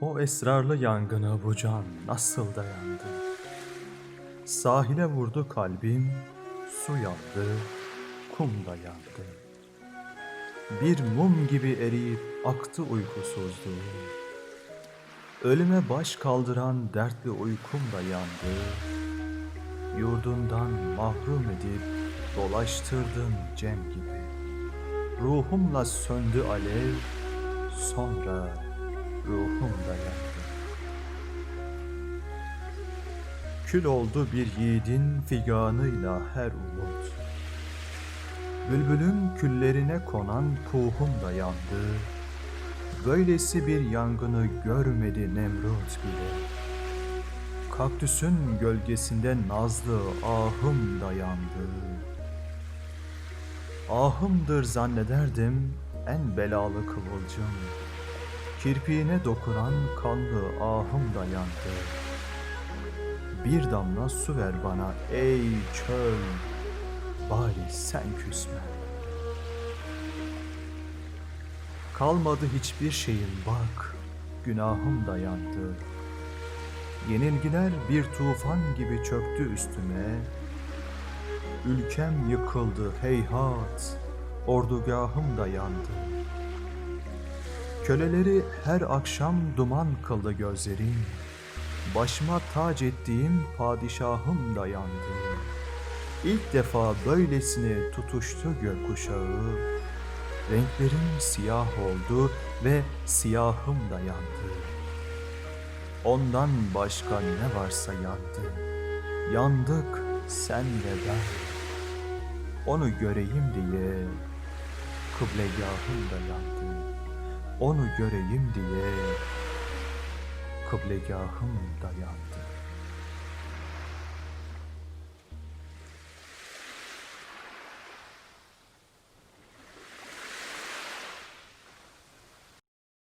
O esrarlı yangına bu can nasıl dayandı? Sahile vurdu kalbim, su yandı, kum da yandı. Bir mum gibi eriyip aktı uykusuzluğum. Ölüme baş kaldıran dertli uykum da yandı. Yurdundan mahrum edip dolaştırdın cem gibi. Ruhumla söndü alev, sonra ruhum da yandı. Kül oldu bir yiğidin figanıyla her umut. Bülbülün küllerine konan puhum da yandı. Böylesi bir yangını görmedi Nemrut bile. Kaktüsün gölgesinde nazlı ahım da yandı. Ahımdır zannederdim en belalı kıvılcım. Kirpiğine dokunan kanlı ahım da yandı. Bir damla su ver bana ey çöl, bari sen küsme. Kalmadı hiçbir şeyim bak, günahım da yandı. Yenilgiler bir tufan gibi çöktü üstüme. Ülkem yıkıldı heyhat, ordugahım da yandı. Köleleri her akşam duman kıldı gözlerim. Başıma tac ettiğim padişahım da yandı. İlk defa böylesine tutuştu gökkuşağı. Renklerim siyah oldu ve siyahım da yandı. Ondan başka ne varsa yandı. Yandık sen ve ben. Onu göreyim diye kıblegahım da yandı. Onu göreyim diye kıblegahım da yandı.